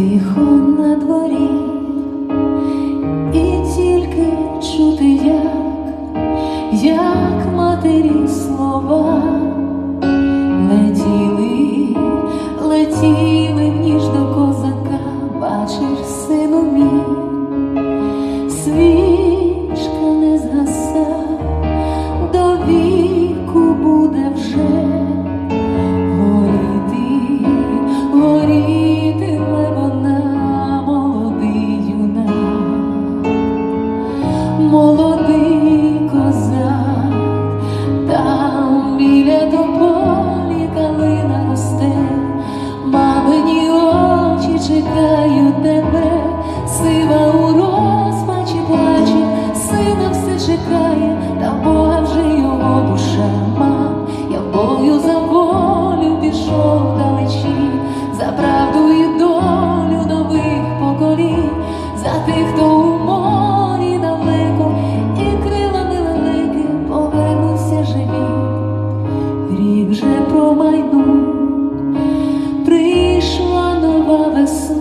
Тихо на дворі. молодий козак, там біля до полі, калина росте, мамині очі чекають тебе, сива у розпачі плаче, сина все чекає та Бог. вже промайну, прийшла нова весна.